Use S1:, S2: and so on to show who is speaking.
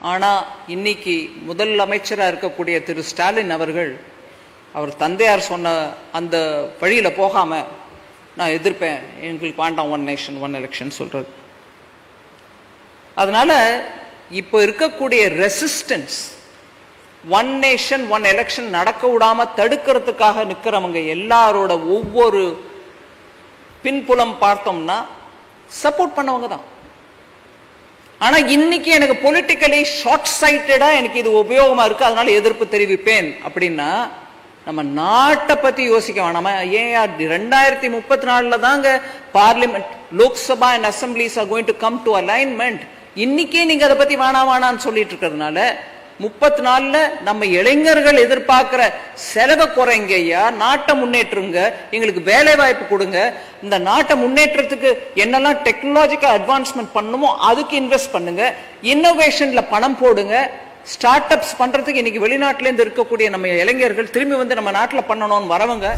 S1: ஆனால் இன்னைக்கு முதல் அமைச்சராக இருக்கக்கூடிய திரு ஸ்டாலின் அவர்கள் அவர் தந்தையார் சொன்ன அந்த வழியில் போகாமல் நான் எதிர்ப்பேன். எங்களுக்கு வேண்டாம் ஒன் நேஷன் ஒன் எலெக்ஷன் சொல்கிறது அதனால் இப்போ இருக்கக்கூடிய resistance one nation one election நடக்க விடாமல் தடுக்கிறதுக்காக நிற்கிறவங்க எல்லாரோட ஒவ்வொரு பின்புலம் பார்த்தோம்னா சப்போர்ட் பண்ணவங்க தான். ஆனா இன்னைக்கு எனக்கு பொலிட்டிக்கலி ஷார்ட் சைட்டடா எனக்கு இது உபயோகமா இருக்கு அதனால எதிர்ப்பு தெரிவிப்பேன். அப்படின்னா நம்ம நாட்டை பத்தி யோசிக்க வேணாமா. ஏன் ரெண்டாயிரத்தி முப்பத்தி நாலுல தாங்க parliament Lok Sabha and assemblies are going to come to alignment இன்னைக்கே நீங்க அதை பத்தி வேணா வேணான்னு சொல்லிட்டு இருக்கிறதுனால முப்பத்தி நாலுல நம்ம இளைஞர்கள் எதிர்பார்க்கிற செலவை குறைங்க ஐயா நாட்டை முன்னேற்றுங்க எங்களுக்கு வேலை வாய்ப்பு கொடுங்க. இந்த நாட்டை முன்னேற்றத்துக்கு என்னெல்லாம் டெக்னாலஜிக்கல் அட்வான்ஸ்மெண்ட் பண்ணுமோ அதுக்கு இன்வெஸ்ட் பண்ணுங்க. இன்னோவேஷன்ல பணம் போடுங்க. ஸ்டார்ட் அப்ஸ் பண்றதுக்கு இன்னைக்கு வெளிநாட்டிலேருந்து இருக்கக்கூடிய நம்ம இளைஞர்கள் திரும்பி வந்து நம்ம நாட்டில் பண்ணணும்னு வரவங்க